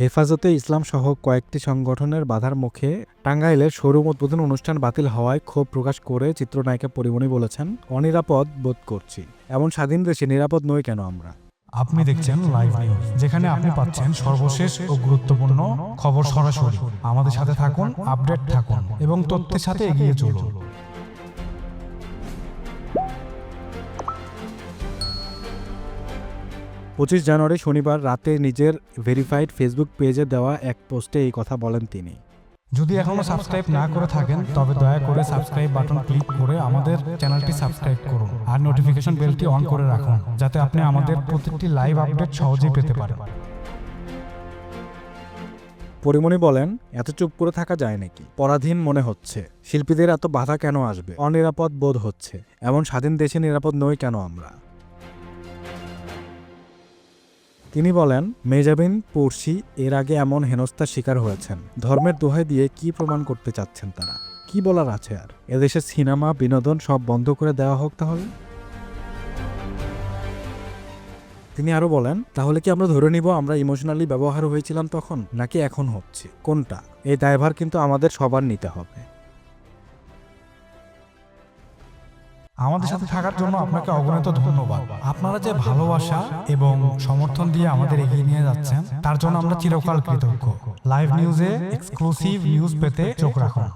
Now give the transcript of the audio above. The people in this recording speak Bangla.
হেফাজতে ইসলাম সহ কয়েকটি সংগঠনের বাধার মুখে টাঙ্গাইলের শোরুম উদ্বোধন অনুষ্ঠান বাতিল হওয়ায় ক্ষোভ প্রকাশ করে চিত্রনায়িকা পরিমণি বলেছেন, অনিরাপদ বোধ করছি। এমন স্বাধীন দেশে নিরাপদ নই কেন আমরা? আপনি দেখছেন লাইভ নিউজ যেখানে আপনি পাচ্ছেন সর্বশেষ ও গুরুত্বপূর্ণ খবর সরাসরি। আমাদের সাথে থাকুন, আপডেট থাকুন এবং তথ্যের সাথে এগিয়ে চলুন। পঁচিশ জানুয়ারি শনিবার রাতে নিজের ভেরিফাইড ফেসবুক পেজে দেওয়া এক পোস্টে এই কথা বলেন তিনি। যদি এখনও সাবস্ক্রাইব না করে থাকেন তবে দয়া করে সাবস্ক্রাইব বাটন ক্লিক করে আমাদের চ্যানেলটি সাবস্ক্রাইব করুন আর নোটিফিকেশন বেলটি অন করে রাখুন যাতে আপনি আমাদের প্রত্যেকটি লাইভ আপডেট সহজেই পেতে পারেন। পরিমণি বলেন এত চুপ করে থাকা যায় নাকি? পরাধীন মনে হচ্ছে। শিল্পীদের এত বাধা কেন আসবে? অনিরাপদ বোধ হচ্ছে। এমন স্বাধীন দেশে নিরাপদ নই কেন আমরা? তিনি বলেন মেজাবিন পড়শি এর আগে এমন হেনস্থার শিকার হয়েছেন। ধর্মের দোহাই দিয়ে কি প্রমাণ করতে চাচ্ছেন তারা? কি বলার আছে আর? এদেশে সিনেমা, বিনোদন সব বন্ধ করে দেওয়া হোক তাহলে? তিনি আরও বলেন, তাহলে কি আমরা ধরে নিব আমরা ইমোশনালি ব্যবহার হয়েছিলাম তখন? নাকি এখন হচ্ছে? কোনটা? এই দায়ভার কিন্তু আমাদের সবার নিতে হবে। আমাদের সাথে থাকার জন্য আপনাকে অগণিত ধন্যবাদ। আপনারা যে ভালোবাসা এবং সমর্থন দিয়ে আমাদের এগিয়ে নিয়ে যাচ্ছেন, তার জন্য আমরা চিরকাল কৃতজ্ঞ। লাইভ নিউজে এক্সক্লুসিভ নিউজ পেতে চোখ রাখুন।